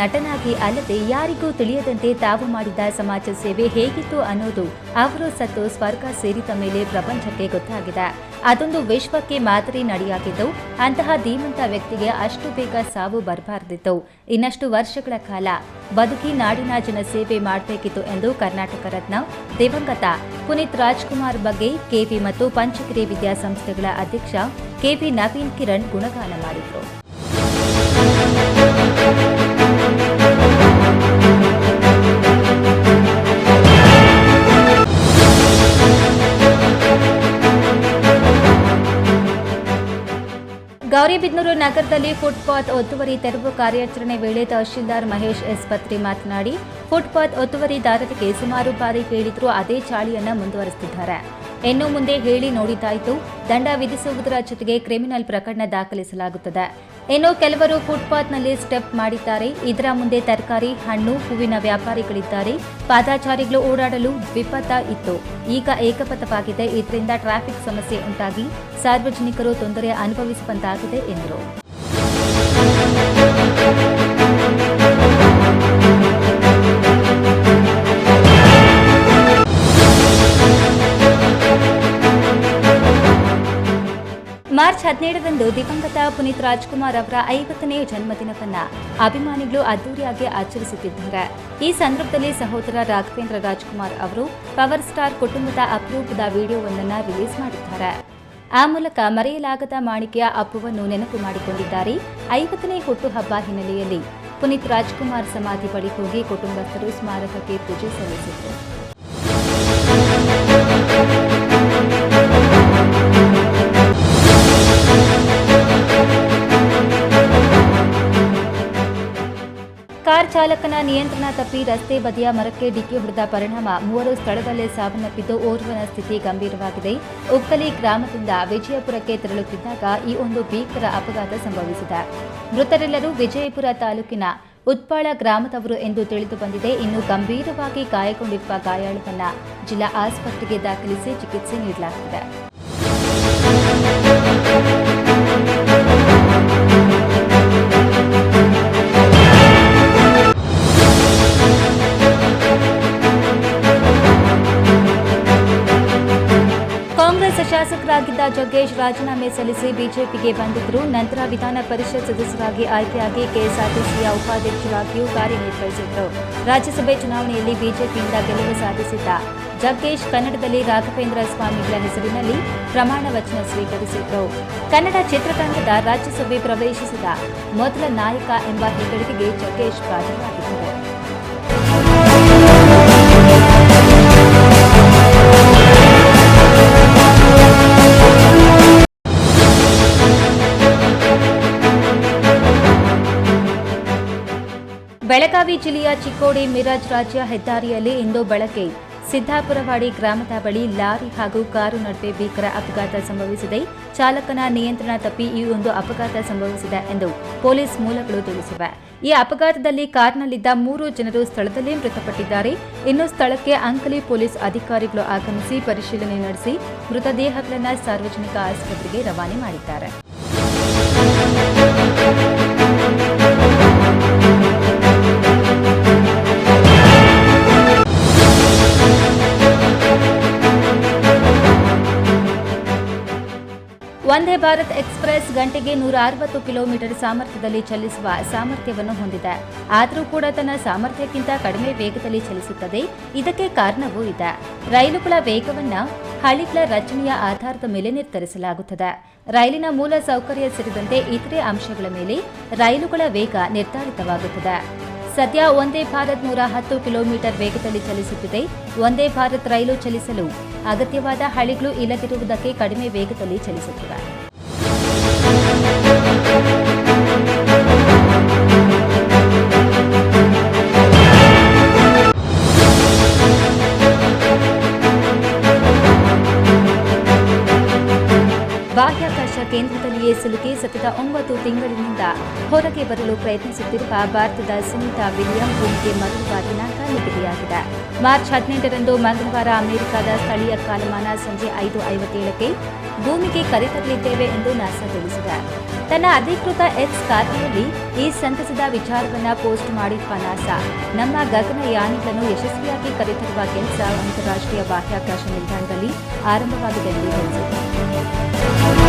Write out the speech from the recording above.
ನಟನಾಗಿ ಅಲ್ಲದೆ ಯಾರಿಗೂ ತಿಳಿಯದಂತೆ ತಾವು ಮಾಡಿದ ಸಮಾಜ ಸೇವೆ ಹೇಗಿತ್ತು ಅನ್ನೋದು ಅವರು ಸತ್ತು ಸ್ವರ್ಗ ಸೇರಿದ ಮೇಲೆ ಪ್ರಪಂಚಕ್ಕೆ ಗೊತ್ತಾಗಿದೆ. ಅದೊಂದು ವಿಶ್ವಕ್ಕೆ ಮಾದರಿ ನಡೆಯಾಗಿದ್ದು, ಅಂತಹ ಧೀಮಂತ ವ್ಯಕ್ತಿಗೆ ಅಷ್ಟು ಬೇಗ ಸಾವು ಬರಬಾರದಿತ್ತು. ಇನ್ನಷ್ಟು ವರ್ಷಗಳ ಕಾಲ ಬದುಕಿ ನಾಡಿನ ಜನ ಸೇವೆ ಮಾಡಬೇಕಿತ್ತು ಎಂದು ಕರ್ನಾಟಕ ರತ್ನ ದಿವಂಗತ ಪುನೀತ್ ರಾಜ್ಕುಮಾರ್ ಬಗ್ಗೆ ಕೆವಿ ಮತ್ತು ಪಂಚಗಿರಿ ವಿದ್ಯಾಸಂಸ್ಥೆಗಳ ಅಧ್ಯಕ್ಷ ಕೆವಿ ನವೀನ್ ಕಿರಣ್ ಗುಣಗಾನ ಮಾಡಿದರು. ಗೌರಿಬಿದನೂರು ನಗರದಲ್ಲಿ ಫುಟ್ಪಾತ್ ಒತ್ತುವರಿ ತೆರವು ಕಾರ್ಯಾಚರಣೆ ವೇಳೆ ತಹಶೀಲ್ದಾರ್ ಮಹೇಶ್ ಎಸ್ ಪತ್ರಿ ಮಾತನಾಡಿ, ಫುಟ್ಪಾತ್ ಒತ್ತುವರಿದಾರರಿಗೆ ಸುಮಾರು ಬಾರಿ ಕೇಳಿದರೂ ಅದೇ ಚಾಳಿಯನ್ನು ಮುಂದುವರೆಸುತ್ತಿದ್ದಾರೆ ಇನ್ನು ಮುಂದೆ ಹೇಳಿ ನೋಡಿದ್ದಾಯಿತು, ದಂಡ ವಿಧಿಸುವುದರ ಜೊತೆಗೆ ಕ್ರಿಮಿನಲ್ ಪ್ರಕರಣ ದಾಖಲಿಸಲಾಗುತ್ತದೆ. ಇನ್ನು ಕೆಲವರು ಫುಟ್ಪಾತ್ನಲ್ಲಿ ಸ್ಟೆಪ್ ಮಾಡಿದ್ದಾರೆ. ಇದರ ಮುಂದೆ ತರಕಾರಿ, ಹಣ್ಣು, ಹೂವಿನ ವ್ಯಾಪಾರಿಗಳಿದ್ದಾರೆ. ಪಾದಾಚಾರಿಗಳು ಓಡಾಡಲು ವಿಪತ್ತ ಇತ್ತು. ಈಗ ಏಕಪಥವಾಗಿದೆ. ಇದರಿಂದ ಟ್ರಾಫಿಕ್ ಸಮಸ್ಯೆ ಉಂಟಾಗಿ ಸಾರ್ವಜನಿಕರು ತೊಂದರೆ ಅನುಭವಿಸುವಂತಾಗಿದೆ ಎಂದರು. ಮಾರ್ಚ್ ಹದಿನೇಳರಂದು ದಿವಂಗತ ಪುನೀತ್ ರಾಜ್ಕುಮಾರ್ ಅವರ ಐವತ್ತನೇ ಜನ್ಮದಿನವನ್ನು ಅಭಿಮಾನಿಗಳು ಅದ್ದೂರಿಯಾಗಿ ಆಚರಿಸುತ್ತಿದ್ದಾರೆ. ಈ ಸಂದರ್ಭದಲ್ಲಿ ಸಹೋದರ ರಾಘವೇಂದ್ರ ರಾಜ್ಕುಮಾರ್ ಅವರು ಪವರ್ ಸ್ಟಾರ್ ಕುಟುಂಬದ ಅಪರೂಪದ ವಿಡಿಯೋವೊಂದನ್ನು ರಿಲೀಸ್ ಮಾಡಿದ್ದಾರೆ. ಆ ಮೂಲಕ ಮರೆಯಲಾಗದ ಮಾಣಿಕೆಯ ಅಪ್ಪುವನ್ನು ನೆನಪು ಮಾಡಿಕೊಂಡಿದ್ದಾರೆ. ಐವತ್ತನೇ ಹುಟ್ಟುಹಬ್ಬ ಹಿನ್ನೆಲೆಯಲ್ಲಿ ಪುನೀತ್ ರಾಜ್ಕುಮಾರ್ ಸಮಾಧಿ ಬಳಿ ಹೋಗಿ ಕುಟುಂಬಸ್ಥರು ಸ್ಮಾರಕಕ್ಕೆ ಪೂಜೆ ಸಲ್ಲಿಸಿದರು. ಚಾಲಕನ ನಿಯಂತ್ರಣ ತಪ್ಪಿ ರಸ್ತೆ ಬದಿಯ ಮರಕ್ಕೆ ಡಿಕ್ಕಿ ಹೊಡೆದ ಪರಿಣಾಮ ಮೂವರು ಸ್ಥಳದಲ್ಲೇ ಸಾವನ್ನಪ್ಪಿದ್ದು ಓರ್ವನ ಸ್ಥಿತಿ ಗಂಭೀರವಾಗಿದೆ. ಉಕ್ಕಲಿ ಗ್ರಾಮದಿಂದ ವಿಜಯಪುರಕ್ಕೆ ತೆರಳುತ್ತಿದ್ದಾಗ ಈ ಒಂದು ಭೀಕರ ಅಪಘಾತ ಸಂಭವಿಸಿದೆ. ಮೃತರೆಲ್ಲರೂ ವಿಜಯಪುರ ತಾಲೂಕಿನ ಉತ್ಪಾಳ ಗ್ರಾಮದವರು ಎಂದು ತಿಳಿದು ಬಂದಿದೆ. ಇನ್ನು ಗಂಭೀರವಾಗಿ ಗಾಯಗೊಂಡಿರುವ ಗಾಯಾಳುವನ್ನ ಜಿಲ್ಲಾ ಆಸ್ಪತ್ರೆಗೆ ದಾಖಲಿಸಿ ಚಿಕಿತ್ಸೆ ನೀಡಲಾಗುತ್ತಿದೆ ಕಾಂಗ್ರೆಸ್ ಶಾಸಕರಾಗಿದ್ದ ಜಗ್ಗೇಶ್ ರಾಜೀನಾಮೆ ಸಲ್ಲಿಸಿ ಬಿಜೆಪಿಗೆ ಬಂದಿದ್ದರು ನಂತರ ವಿಧಾನ ಪರಿಷತ್ ಸದಸ್ಯರಾಗಿ ಆಯ್ಕೆಯಾಗಿ ಕೆಎಸ್ಆರ್ಟಿಸಿಯ ಉಪಾಧ್ಯಕ್ಷರಾಗಿಯೂ ಕಾರ್ಯನಿರ್ವಹಿಸಿದ್ದರು ರಾಜ್ಯಸಭೆ ಚುನಾವಣೆಯಲ್ಲಿ ಬಿಜೆಪಿಯಿಂದ ಗೆಲುವು ಸಾಧಿಸಿದ್ದ ಜಗ್ಗೇಶ್ ಕನ್ನಡದಲ್ಲಿ ರಾಘವೇಂದ್ರ ಸ್ವಾಮಿಗಳ ಹೆಸರಿನಲ್ಲಿ ಪ್ರಮಾಣ ವಚನ ಸ್ವೀಕರಿಸಿದ್ದರು ಕನ್ನಡ ಚಿತ್ರರಂಗದ ರಾಜ್ಯಸಭೆ ಪ್ರವೇಶಿಸಿದ ಮೊದಲ ನಾಯಕ ಎಂಬ ಹೆಗ್ಗಳಿಕೆಗೆ ಜಗ್ಗೇಶ್ ಪಾತ್ರರಾಗಿದ್ದರು ಬೆಳಗಾವಿ ಜಿಲ್ಲೆಯ ಚಿಕ್ಕೋಡಿ ಮಿರಾಜ್ ರಾಜ್ಯ ಹೆದ್ದಾರಿಯಲ್ಲಿ ಇಂದು ಬೆಳಗ್ಗೆ ಸಿದ್ದಾಪುರವಾಡಿ ಗ್ರಾಮದ ಬಳಿ ಲಾರಿ ಹಾಗೂ ಕಾರು ನಡುವೆ ಭೀಕರ ಅಪಘಾತ ಸಂಭವಿಸಿದೆ. ಚಾಲಕನ ನಿಯಂತ್ರಣ ತಪ್ಪಿ ಈ ಒಂದು ಅಪಘಾತ ಸಂಭವಿಸಿದೆ ಎಂದು ಪೊಲೀಸ್ ಮೂಲಗಳು ತಿಳಿಸಿವೆ. ಈ ಅಪಘಾತದಲ್ಲಿ ಕಾರ್ನಲ್ಲಿದ್ದ ಮೂರು ಜನರು ಸ್ಥಳದಲ್ಲೇ ಮೃತಪಟ್ಟಿದ್ದಾರೆ. ಇನ್ನು ಸ್ಥಳಕ್ಕೆ ಅಂಕಲಿ ಪೊಲೀಸ್ ಅಧಿಕಾರಿಗಳು ಆಗಮಿಸಿ ಪರಿಶೀಲನೆ ನಡೆಸಿ ಮೃತದೇಹಗಳನ್ನು ಸಾರ್ವಜನಿಕ ಆಸ್ಪತ್ರೆಗೆ ರವಾನೆ ಮಾಡಿದ್ದಾರೆ. ವಂದೇ ಭಾರತ್ ಎಕ್ಸ್ಪ್ರೆಸ್ ಗಂಟೆಗೆ ನೂರ ಅರವತ್ತು ಕಿಲೋಮೀಟರ್ ಸಾಮರ್ಥ್ಯದಲ್ಲಿ ಚಲಿಸುವ ಸಾಮರ್ಥ್ಯವನ್ನು ಹೊಂದಿದೆ. ಆದರೂ ಕೂಡ ತನ್ನ ಸಾಮರ್ಥ್ಯಕ್ಕಿಂತ ಕಡಿಮೆ ವೇಗದಲ್ಲಿ ಚಲಿಸುತ್ತದೆ. ಇದಕ್ಕೆ ಕಾರಣವೂ ಇದೆ. ರೈಲುಗಳ ವೇಗವನ್ನು ಹಳಿಗಳ ರಚನೆಯ ಆಧಾರದ ಮೇಲೆ ನಿರ್ಧರಿಸಲಾಗುತ್ತದೆ. ರೈಲಿನ ಮೂಲ ಸೌಕರ್ಯ ಸೇರಿದಂತೆ ಇತರೆ ಅಂಶಗಳ ಮೇಲೆ ರೈಲುಗಳ ವೇಗ ನಿರ್ಧಾರಿತವಾಗುತ್ತದೆ. ಸದ್ಯ ಒಂದೇ ಭಾರತ್ ನೂರ ಹತ್ತು ಕಿಲೋಮೀಟರ್ ವೇಗದಲ್ಲಿ ಚಲಿಸುತ್ತಿದೆ. ಒಂದೇ ಭಾರತ್ ರೈಲು ಚಲಿಸಲು ಅಗತ್ಯವಾದ ಹಳಿಗಳು ಇಲ್ಲದಿರುವುದಕ್ಕೆ ಕಡಿಮೆ ವೇಗದಲ್ಲಿ ಚಲಿಸುತ್ತಿದೆ ಬಾಹ್ಯಾಕಾಶ ಕೇಂದ್ರದಲ್ಲಿಯೇ ಸಿಲುಕಿ ಸತತ ಒಂಬತ್ತು ತಿಂಗಳಿನಿಂದ ಹೊರಗೆ ಬರಲು ಪ್ರಯತ್ನಿಸುತ್ತಿರುವ ಭಾರತದ ಸುನಿತಾ ವಿಲಿಯಂ ಭೂಮಿಗೆ ಮರಳುವ ದಿನಾಂಕ ನಿಗದಿಯಾಗಿದೆ ಮಾರ್ಚ್ ಹದಿನೆಂಟರಂದು ಮಂಗಳವಾರ ಅಮೆರಿಕದ ಸ್ಥಳೀಯ ಕಾಲಮಾನ ಸಂಜೆ ಐದು ಐವತ್ತೇಳಕ್ಕೆ ಭೂಮಿಗೆ ಕರೆತರಲಿದ್ದೇವೆ ಎಂದು ನಾಸಾ ತಿಳಿಸಿದೆ. ತನ್ನ ಅಧಿಕೃತ ಎಕ್ಸ್ ಖಾತೆಯಲ್ಲಿ ಈ ಸಂತಸದ ವಿಚಾರವನ್ನು ಪೋಸ್ಟ್ ಮಾಡಿರುವ ನಾಸಾ, ನಮ್ಮ ಗಗನಯಾನಿಗಳನ್ನು ಯಶಸ್ವಿಯಾಗಿ ಕರೆತರುವ ಕೆಲಸ ಅಂತಾರಾಷ್ಟ್ರೀಯ ಬಾಹ್ಯಾಕಾಶ ನಿಲ್ದಾಣದಲ್ಲಿ ಆರಂಭವಾಗಿದೆ ಎಂದು ತಿಳಿಸಿದೆ